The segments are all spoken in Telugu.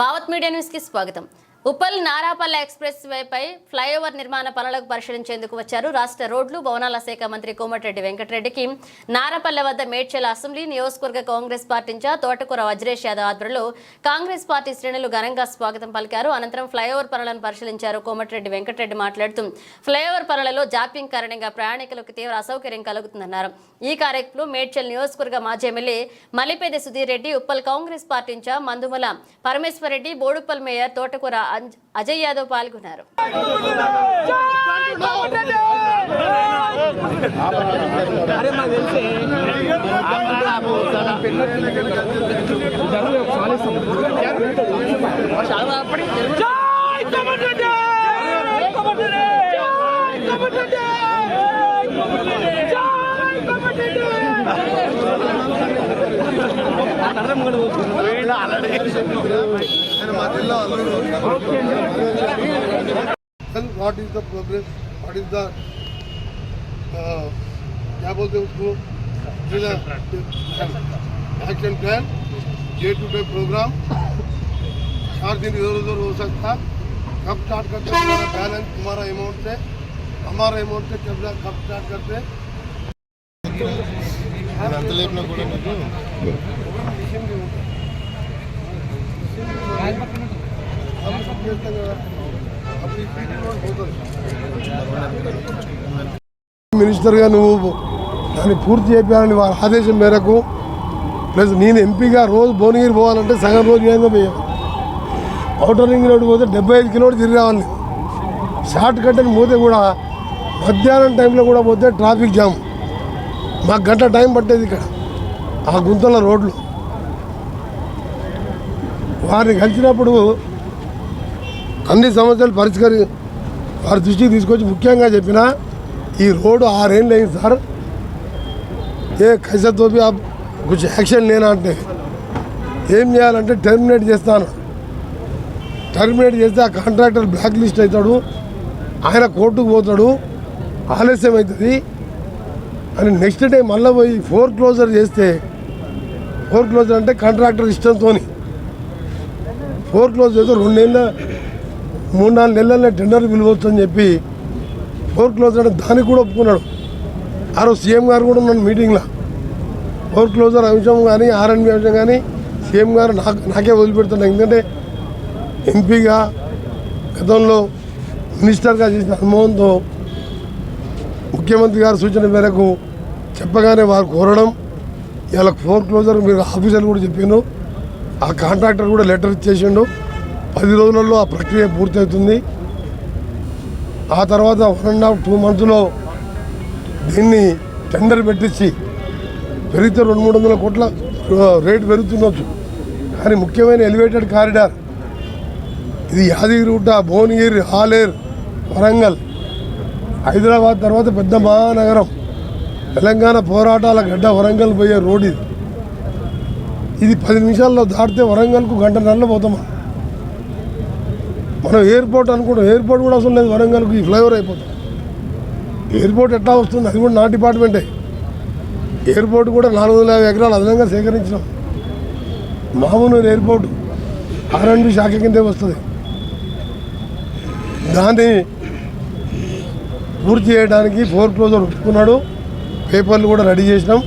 భావత్ మీడియా న్యూస్కి స్వాగతం. ఉప్పల్ నారాపల్లె ఎక్స్ప్రెస్ వేపై ఫ్లైఓవర్ నిర్మాణ పనులకు పరిశీలించేందుకు వచ్చారు రాష్ట్ర రోడ్లు భవనాల శాఖ మంత్రి కోమటిరెడ్డి వెంకటరెడ్డికి. నారాపల్లె వద్ద మేడ్చల్ అసెంబ్లీ నియోజకవర్గ కాంగ్రెస్ పార్టీ తోటకూర వజ్రేష్ యాదవ్ ఆధ్వర్యంలో కాంగ్రెస్ పార్టీ శ్రేణులు ఘనంగా స్వాగతం పలికారు. అనంతరం ఫ్లైఓవర్ పనులను పరిశీలించారు కోమటిరెడ్డి వెంకటరెడ్డి మాట్లాడుతూ ఫ్లైఓవర్ పనులలో జాప్యం కారణంగా ప్రయాణికులకు తీవ్ర అసౌకర్యం కలుగుతుందన్నారు. ఈ కార్యక్రమంలో మేడ్చల్ నియోజకవర్గ మాజీ MLA Mallipedi Sudheer Reddy Uppal Congress party Mandumala Parameshwar Reddy Boduppal mayor Thotakura Ajay Yadav పాల్గొన్నారు. Then what is the progress? What is the uh, क्या बोलते हैं उसको? Action plan day to day program चार दिन इधर उधर हो सकता। कब स्टार्ट करते हैं? बैलेंस तुम्हारा अमाउंट से हमारा अमाउंट से कब स्टार्ट करते నేను మినిస్టర్గా నువ్వు దాన్ని పూర్తి చేయాలని వాళ్ళ ఆదేశం మేరకు ప్లస్ నేను ఎంపీగా రోజు భువనగిరి పోవాలంటే సగం రోజు ఏందో పోయాను అవుటర్ రింగ్ రోడ్డు పోతే డెబ్బై ఐదు కిలోమీటర్ తిరిగి రావాలి షార్ట్ కట్ అని పోతే కూడా మధ్యాహ్నం టైంలో కూడా పోతే ట్రాఫిక్ జామ్. మాకు గంట టైం పట్టేది ఇక్కడ ఆ గుంతల రోడ్లు. వారిని కలిసినప్పుడు అన్ని సమస్యలు పరిష్కరి వారి దృష్టికి తీసుకొచ్చి ముఖ్యంగా చెప్పిన ఈ రోడ్డు ఆరేళ్ళు అయింది సార్. ఏ కైసతో కొంచెం యాక్షన్ లేనా అంటే ఏం చేయాలంటే టెర్మినేట్ చేస్తాను. టెర్మినేట్ చేస్తే ఆ కాంట్రాక్టర్ బ్లాక్ లిస్ట్ అవుతాడు ఆయన కోర్టుకు పోతాడు ఆలస్యం అవుతుంది అని నెక్స్ట్ డే మళ్ళీ పోయి ఫోర్ క్లోజర్ చేస్తే ఫోర్ క్లోజర్ అంటే కాంట్రాక్టర్ ఇష్టంతోని. ఫోర్ క్లోజ్ చేస్తే రెండు నెలల మూడు నాలుగు నెలల్లో టెండర్ పిలవచ్చు అని చెప్పి ఫోర్ క్లోజ్ అంటే దానికి కూడా ఒప్పుకున్నాడు. ఆ రోజు సీఎం గారు కూడా ఉన్నాను మీటింగ్లో. ఫోర్ క్లోజర్ అంశం కానీ ఆర్ఎన్బి అంశం కానీ సీఎం గారు నాకు నాకే వదిలిపెడుతున్నాను ఎందుకంటే ఎంపీగా గతంలో మినిస్టర్గా చేసిన అనుభవంతో ముఖ్యమంత్రి గారి సూచన మేరకు చెప్పగానే వారు కోరడం ఇలా ఫోర్ క్లోజర్ మీరు ఆఫీసర్లు కూడా చెప్పిండ్రు ఆ కాంట్రాక్టర్ కూడా లెటర్ ఇచ్చేసిండు. పది రోజులలో ఆ ప్రక్రియ పూర్తవుతుంది. ఆ తర్వాత వన్ అండ్ హాఫ్ టూ మంత్స్లో దీన్ని టెండర్ పెట్టించి పెరిగితే రెండు మూడు వందల కోట్ల రేటు పెరుగుతుండొచ్చు. కానీ ముఖ్యమైన ఎలివేటెడ్ కారిడార్ ఇది యాదగిరిగుట్ట భువనగిరి హాలేర్ వరంగల్ హైదరాబాద్ తర్వాత పెద్ద మహానగరం. తెలంగాణ పోరాటాల గడ్డ వరంగల్ పోయే రోడ్ ఇది. ఇది పది నిమిషాల్లో దాటితే వరంగల్కు గంట నెలలో పోతామా మనం. ఎయిర్పోర్ట్ అనుకుంటాం ఎయిర్పోర్ట్ కూడా అవసరం లేదు వరంగల్కు ఈ ఫ్లైఓవర్ అయిపోతాం ఎయిర్పోర్ట్ ఎట్లా వస్తుంది? అది కూడా నా డిపార్ట్మెంటే. ఎయిర్పోర్ట్ కూడా నాలుగు వందల యాభై ఎకరాలు అదనంగా సేకరించినాం. మామూలు ఎయిర్పోర్ట్. ఆర్ఎండ్బి శాఖ కిందే వస్తుంది. దాన్ని పూర్తి చేయడానికి ఫోర్ క్లోజర్ ఒప్పుకున్నాడు. పేపర్లు కూడా రెడీ చేసినాం.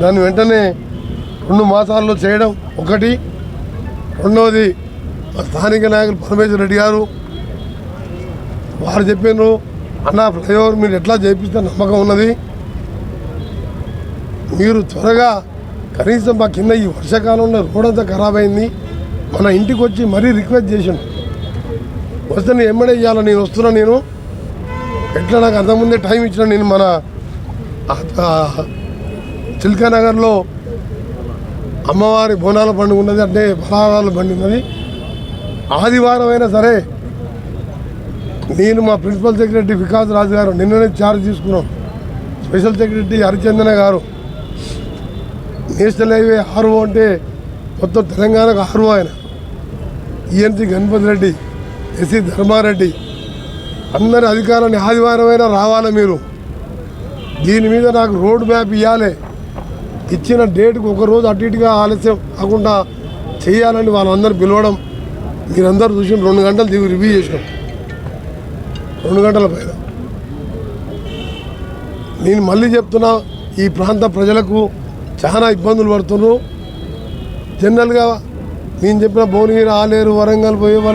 దాన్ని వెంటనే రెండు మాసాల్లో చేయడం ఒకటి. రెండవది స్థానిక నాయకులు పరమేశ్వర రెడ్డి గారు. వారు చెప్పారు అన్న ఫ్లైఓవర్ మీరు ఎట్లా చేపిస్తే నమ్మకం ఉన్నది. మీరు త్వరగా కనీసం మా కింద ఈ వర్షాకాలంలో రోడ్ అంతా ఖరాబ్ అయింది. మన ఇంటికి వచ్చి మరీ రిక్వెస్ట్ చేసిండు. వస్తే నేను ఎమ్మడే ఇవ్వాలి నేను వస్తున్నా నేను. ఎట్లా నాకు అంతకుముందే టైం ఇచ్చిన నేను మన చిల్కా నగర్లో అమ్మవారి బోనాల పండుగ ఉన్నది అంటే ఫలాహారాల బండి ఉన్నది. ఆదివారం అయినా సరే నేను మా ప్రిన్సిపల్ సెక్రటరీ వికాస్ రాజు గారు నిన్ననే చార్జ్ తీసుకున్నాం. స్పెషల్ సెక్రటరీ హరిచందన గారు. నేషనల్ హైవే ఆర్ఓ అంటే మొత్తం తెలంగాణకు ఆర్ఓ ఆయన. ఈఎన్సీ గణపతి రెడ్డి ఎస్సీ ధర్మారెడ్డి అందరి అధికారాన్ని ఆదివారమైనా రావాలి మీరు? దీని మీద నాకు రోడ్ మ్యాప్ ఇవ్వాలి ఇచ్చిన డేట్కి ఒక రోజు అటు ఇటుగా ఆలస్యం కాకుండా చేయాలని వాళ్ళందరూ పిలవడం మీరందరూ చూసి రెండు గంటలు దిగి రివ్యూ చేసినాం. రెండు గంటల పైన. నేను మళ్ళీ చెప్తున్నా ఈ ప్రాంత ప్రజలకు చాలా ఇబ్బందులు పడుతున్నారు. జనరల్గా నేను చెప్పిన భువనగిరి ఆలేరు వరంగల్ పోయే వాళ్ళు